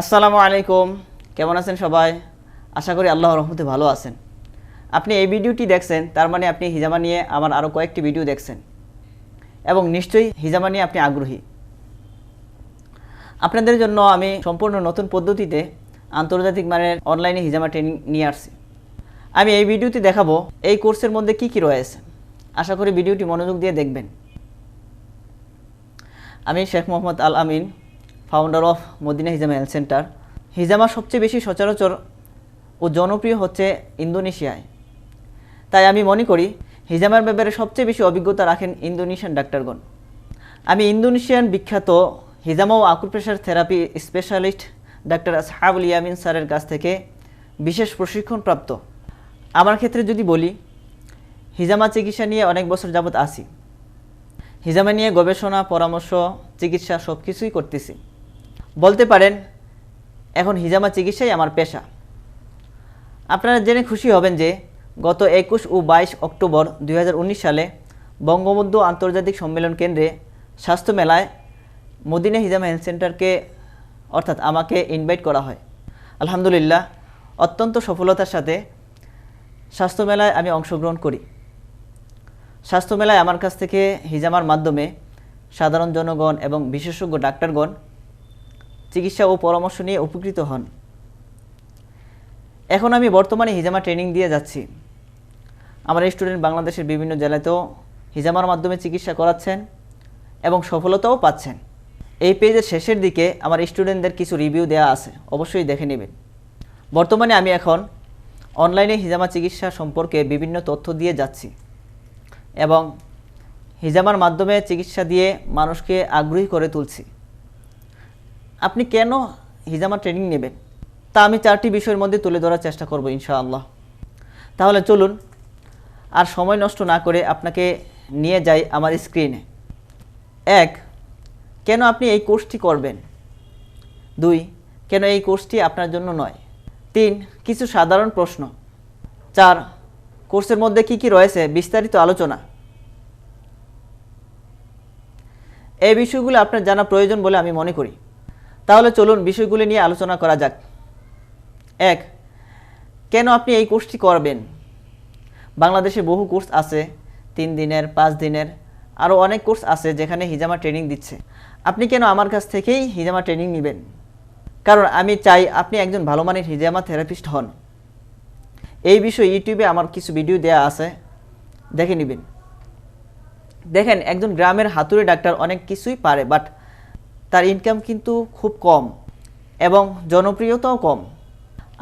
আসসালামু আলাইকুম। কেমন আছেন সবাই? আশা করি আল্লাহর রহমতে ভালো আছেন। আপনি এই ভিডিওটি দেখছেন, তার মানে আপনি হিজামা নিয়ে আমার আরও কয়েকটি ভিডিও দেখছেন। এবং নিশ্চয়ই হিজামা নিয়ে আপনি আগ্রহী। আপনাদের জন্য আমি সম্পূর্ণ নতুন পদ্ধতিতে আন্তর্জাতিক মানের অনলাইনে হিজামা ট্রেনিং নিয়ে আসছি। আমি এই ভিডিওটি দেখাবো এই কোর্সের মধ্যে কি কি রয়েছে। আশা করি ভিডিওটি মনোযোগ দিয়ে দেখবেন। আমি Sheikh Mohammad Al Amin founder of Madina hijama health center হিজামা সবচেয়ে বেশি সচরাচর ও জনপ্রিয় হচ্ছে ইন্দোনেশিয়ায়। তাই আমি মনে করি হিজামার ব্যাপারে সবচেয়ে বেশি অভিজ্ঞতা রাখেন ইন্দোনেশিয়ান ডাক্তারগণ। আমি ইন্দোনেশিয়ান বিখ্যাত হিজামা ও acupressure therapy specialist doctor Sahabul Yamin স্যারের কাছ থেকে বিশেষ প্রশিক্ষণ প্রাপ্ত। আমার ক্ষেত্রে যদি বলি, হিজামা চিকিৎসা নিয়ে অনেক বছর যাবৎ আছি। হিজামা নিয়ে গবেষণা, পরামর্শ, চিকিৎসা সব কিছুই করতেছি। বলতে পারেন, এখন হিজামা চিকিৎসাই আমার পেশা। আপনারা জেনে খুশি হবেন যে, গত একুশ ও বাইশ অক্টোবর দু হাজার উনিশ সালে বঙ্গবন্ধু আন্তর্জাতিক সম্মেলন কেন্দ্রে স্বাস্থ্য মেলায় মদিনা হিজামা হেলথ সেন্টারকে, অর্থাৎ আমাকে ইনভাইট করা হয়। আলহামদুলিল্লাহ, অত্যন্ত সফলতার সাথে স্বাস্থ্য মেলায় আমি অংশগ্রহণ করি। স্বাস্থ্য মেলায় আমার কাছ থেকে হিজামার মাধ্যমে সাধারণ জনগণ এবং বিশেষজ্ঞ ডাক্তারগণ চিকিৎসা ও পরামর্শ নিয়ে উপকৃত হন। এখন আমি বর্তমানে হিজামা ট্রেনিং দিয়ে যাচ্ছি। আমার স্টুডেন্ট বাংলাদেশের বিভিন্ন জেলাতেও হিজামার মাধ্যমে চিকিৎসা করাচ্ছেন এবং সফলতাও পাচ্ছেন। এই পেজের শেষের দিকে আমার স্টুডেন্টদের কিছু রিভিউ দেওয়া আছে, অবশ্যই দেখে নেবেন। বর্তমানে আমি এখন অনলাইনে হিজামা চিকিৎসা সম্পর্কে বিভিন্ন তথ্য দিয়ে যাচ্ছি এবং হিজামার মাধ্যমে চিকিৎসা দিয়ে মানুষকে আগ্রহী করে তুলছি। আপনি কেন হিজামা ট্রেনিং নেবেন? তা আমি চারটি বিষয়ের মধ্যে তুলে ধরার চেষ্টা করব ইনশাআল্লাহ। তাহলে চলুন, আর সময় নষ্ট না করে আপনাকে নিয়ে যাই আমার স্ক্রিনে এক, কেন আপনি এই কোর্সটি করবেন? দুই, কেন এই কোর্সটি আপনার জন্য নয়? তিন, কিছু সাধারণ প্রশ্ন। চার, কোর্সের মধ্যে কি কি রয়েছে বিস্তারিত আলোচনা? এই বিষয়গুলো আপনার জানা প্রয়োজন বলে আমি মনে করি। তাহলে চলুন বিষয়গুলি নিয়ে আলোচনা করা যাক। এক, কেন আপনি এই কোর্সটি করবেন? বাংলাদেশে বহু কোর্স আছে, তিন দিনের, পাঁচ দিনের, আরও অনেক কোর্স আছে যেখানে হিজামা ট্রেনিং দিচ্ছে। আপনি কেন আমার কাছ থেকেই হিজামা ট্রেনিং নেবেন? কারণ আমি চাই আপনি একজন ভালো মানের হিজামা থেরাপিস্ট হন। এই বিষয়ে ইউটিউবে আমার কিছু ভিডিও দেওয়া আছে, দেখে নেবেন। দেখেন, একজন গ্রামের হাতুড়ে ডাক্তার অনেক কিছুই পারে, বাট তার ইনকাম কিন্তু খুব কম এবং জনপ্রিয়তাও কম।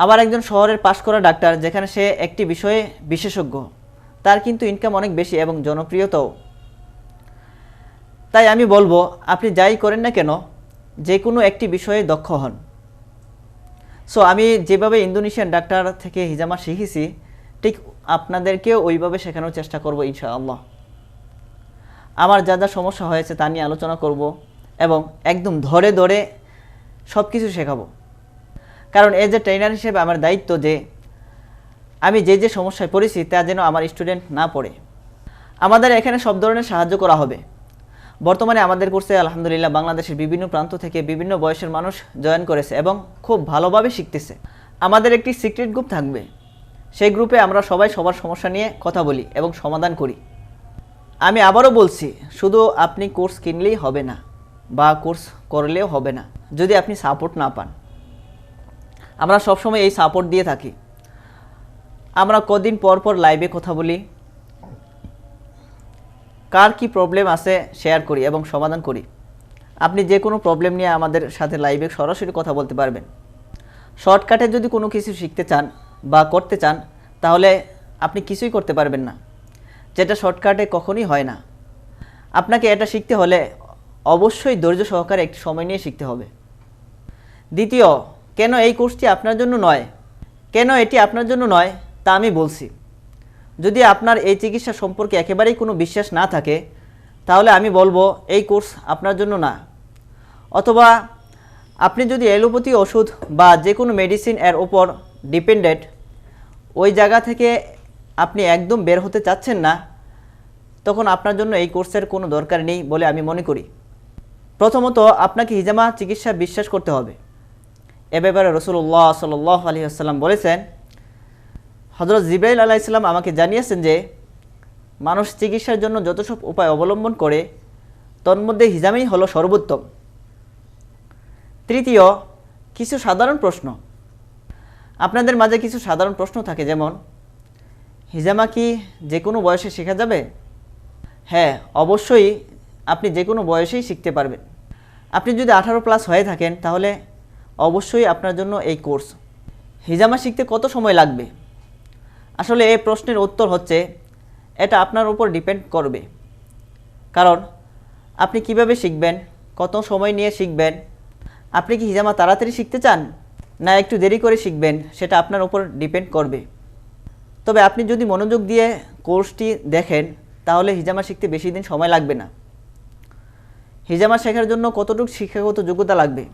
আবার একজন শহরের পাশ করা ডাক্তার, যেখানে সে একটি বিষয়ে বিশেষজ্ঞ, তার কিন্তু ইনকাম অনেক বেশি এবং জনপ্রিয়তাও। তাই আমি বলব, আপনি যাই করেন না কেন যে কোনো একটি বিষয়ে দক্ষ হন। সো আমি যেভাবে ইন্দোনেশিয়ান ডাক্তার থেকে হিজামা শিখেছি, ঠিক আপনাদেরকেও ওইভাবে শেখানোর চেষ্টা করব, ইনশাআল্লাহ। আমার যা যা সমস্যা হয়েছে তা নিয়ে আলোচনা করব। এবং একদম ধরে ধরে সব কিছু শেখাবো। কারণ এজ এ ট্রেনার হিসেবে আমার দায়িত্ব যে আমি যে যে সমস্যায় পড়েছি তা যেন আমার স্টুডেন্ট না পড়ে। আমাদের এখানে সব ধরনের সাহায্য করা হবে। বর্তমানে আমাদের কোর্সে আলহামদুলিল্লাহ বাংলাদেশের বিভিন্ন প্রান্ত থেকে বিভিন্ন বয়সের মানুষ জয়েন করেছে এবং খুব ভালোভাবে শিখতেছে। আমাদের একটি সিক্রেট গ্রুপ থাকবে। সেই গ্রুপে আমরা সবাই সবার সমস্যা নিয়ে কথা বলি এবং সমাধান করি। আমি আবারও বলছি, শুধু আপনি কোর্স কিনলেই হবে না। বা কোর্স করলেও হবে না, যদি আপনি সাপোর্ট না পান। আমরা সবসময় এই সাপোর্ট দিয়ে থাকি। আমরা কদিন পর পর লাইভে কথা বলি। কার কি প্রবলেম আছে শেয়ার করি এবং সমাধান করি। আপনি যে কোনো প্রবলেম নিয়ে আমাদের সাথে লাইভে সরাসরি কথা বলতে পারবেন। শর্টকাটে যদি কোনো কিছু শিখতে চান বা করতে চান, তাহলে আপনি কিছুই করতে পারবেন না। যেটা শর্টকাটে কখনই হয় না। আপনাকে এটা শিখতে হলে অবশ্যই ধৈর্য সহকারে একটি সময় নিয়ে শিখতে হবে। দ্বিতীয়, কেন এই কোর্সটি আপনার জন্য নয়? কেন এটি আপনার জন্য নয় তা আমি বলছি। যদি আপনার এই চিকিৎসা সম্পর্কে একেবারেই কোনো বিশ্বাস না থাকে, তাহলে আমি বলব এই কোর্স আপনার জন্য না। অথবা আপনি যদি অ্যালোপ্যাথি ওষুধ বা যে কোনো মেডিসিন এর ওপর ডিপেন্ডেন্ট, ওই জায়গা থেকে আপনি একদম বের হতে চাচ্ছেন না, তখন আপনার জন্য এই কোর্সের কোনো দরকার নেই বলে আমি মনে করি। প্রথমত আপনাকে হিজামা চিকিৎসা বিশ্বাস করতে হবে। এ ব্যাপারে রসুল্লাহ সাল্লাহ আলী আসসালাম বলেছেন হজরত জিব্রাইল আলাহ ইসলাম আমাকে জানিয়েছেন যে, মানুষ চিকিৎসার জন্য যত সব উপায় অবলম্বন করে, তন্মধ্যে হিজামেই হলো সর্বোত্তম। তৃতীয়, কিছু সাধারণ প্রশ্ন। আপনাদের মাঝে কিছু সাধারণ প্রশ্ন থাকে, যেমন, হিজামা কি যে কোনো বয়সে শেখা যাবে? হ্যাঁ অবশ্যই আপনি যে কোনো বয়সেই শিখতে পারবেন। আপনি যদি আঠারো প্লাস হয়ে থাকেন, তাহলে অবশ্যই আপনার জন্য এই কোর্স হিজামা শিখতে কত সময় লাগবে? আসলে এই প্রশ্নের উত্তর হচ্ছে, এটা আপনার উপর ডিপেন্ড করবে। কারণ আপনি কীভাবে শিখবেন, কত সময় নিয়ে শিখবেন, আপনি কি হিজামা তাড়াতাড়ি শিখতে চান, না একটু দেরি করে শিখবেন, সেটা আপনার উপর ডিপেন্ড করবে। তবে আপনি যদি মনোযোগ দিয়ে কোর্সটি দেখেন, তাহলে হিজামা শিখতে বেশি দিন সময় লাগবে না। হিজামা শেখার জন্য কতটুকু শিক্ষাগত যোগ্যতা লাগবে?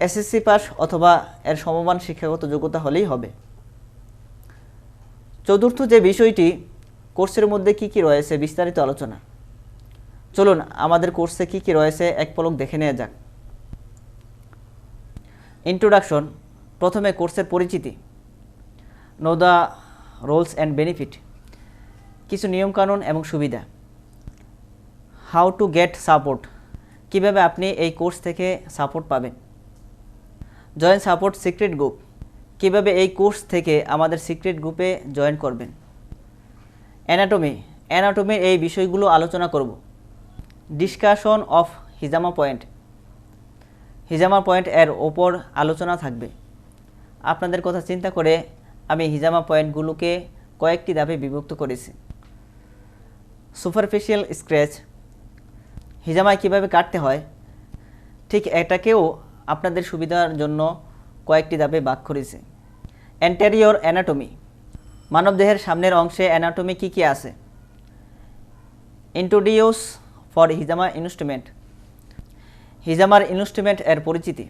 এসএসসি পাস অথবা এর সমমান শিক্ষাগত যোগ্যতা হলেই হবে। চতুর্থ যে বিষয়টি, কোর্সের মধ্যে কি কি রয়েছে বিস্তারিত আলোচনা। চলুন, আমাদের কোর্সে কি কি রয়েছে এক পলক দেখে নেওয়া যাক। ইন্ট্রোডাকশন, প্রথমে কোর্সের পরিচিতি। Know the rules and benefit. কিছু নিয়মকানুন এবং সুবিধা। How to get support. কীভাবে আপনি এই কোর্স থেকে সাপোর্ট পাবেন? Join support secret group. কীভাবে এই কোর্স থেকে আমাদের সিক্রেট গ্রুপে জয়েন করবেন? অ্যানাটমি। অ্যানাটমির এই বিষয়গুলো আলোচনা করব। Discussion of hijama point. হিজামা point এর ওপর আলোচনা থাকবে। আপনাদের কথা চিন্তা করে আমি হিজামা পয়েন্টগুলোকে কয়েকটি ধাপে বিভক্ত করেছি। Superficial scratch. হিজামায় কীভাবে কাটতে হয়? ঠিক এটাকেও আপনাদের সুবিধার জন্য কয়েকটি ধাপে ভাগ করেছে। অ্যান্টেরিয়র অ্যানাটমি মানবদেহের সামনের অংশে অ্যানাটমি কী কী আছে? ইন্ট্রোডিউস ফর হিজামা ইনস্ট্রুমেন্ট হিজামার ইনস্ট্রুমেন্ট এর পরিচিতি।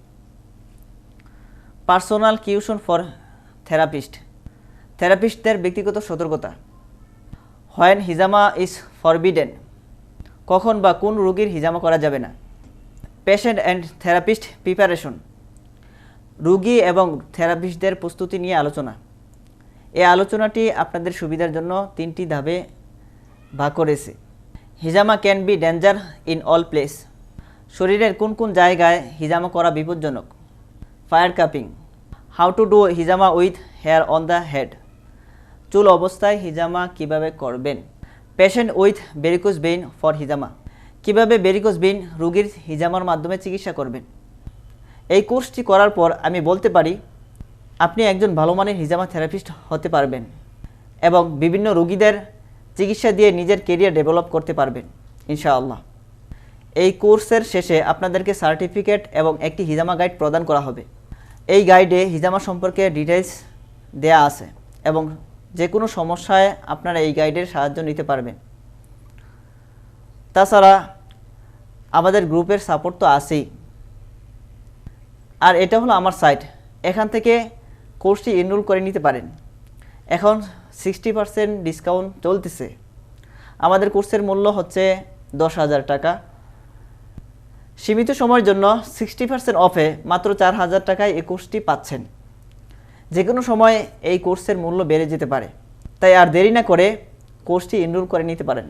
পার্সোনাল কিউশন ফর থেরাপিস্ট থেরাপিস্টদের ব্যক্তিগত সতর্কতা। হোয়েন হিজামা ইজ ফরবিডেন কখন বা কোন রোগীর হিজামা করা যাবে না। পেশেন্ট অ্যান্ড থেরাপিস্ট প্রিপারেশন রুগী এবং থেরাপিস্টদের প্রস্তুতি নিয়ে আলোচনা। এই আলোচনাটি আপনাদের সুবিধার জন্য তিনটি ধাপে ভাগ করেছে। Hijama can be danger in all place শরীরের কোন কোন জায়গায় হিজামা করা বিপজ্জনক। Fire cupping how to do hijama with hair on the head চুল অবস্থায় হিজামা কীভাবে করবেন? Patient with varicose vein for hijama কীভাবে বেরিকোজ বেইন রোগীর হিজামার মাধ্যমে চিকিৎসা করবেন? এই কোর্সটি করার পর আমি বলতে পারি, আপনি একজন ভালো মানের হিজামা থেরাপিস্ট হতে পারবেন এবং বিভিন্ন রোগীদের চিকিৎসা দিয়ে নিজের কেরিয়ার ডেভেলপ করতে পারবেন, ইনশাআল্লাহ। এই কোর্সের শেষে আপনাদেরকে সার্টিফিকেট এবং একটি হিজামা গাইড প্রদান করা হবে। এই গাইডে হিজামা সম্পর্কে ডিটেলস দেয়া আছে এবং যে কোনো সমস্যায় আপনারা এই গাইডের সাহায্য নিতে পারবেন। তাছাড়া আমাদের গ্রুপের সাপোর্ট তো আছেই। আর এটা হলো আমার সাইট এখান থেকে কোর্সটি এনরোল করে নিতে পারেন। এখন সিক্সটি পার্সেন্ট ডিসকাউন্ট চলতেছে। আমাদের কোর্সের মূল্য হচ্ছে দশ হাজার টাকা। সীমিত সময়ের জন্য সিক্সটি পার্সেন্ট অফে মাত্র চার হাজার টাকায় এই কোর্সটি পাচ্ছেন। যে কোনো সময় এই কোর্সের মূল্য বেড়ে যেতে পারে। তাই আর দেরি না করে কোর্সটি এনরোল করে নিতে পারেন।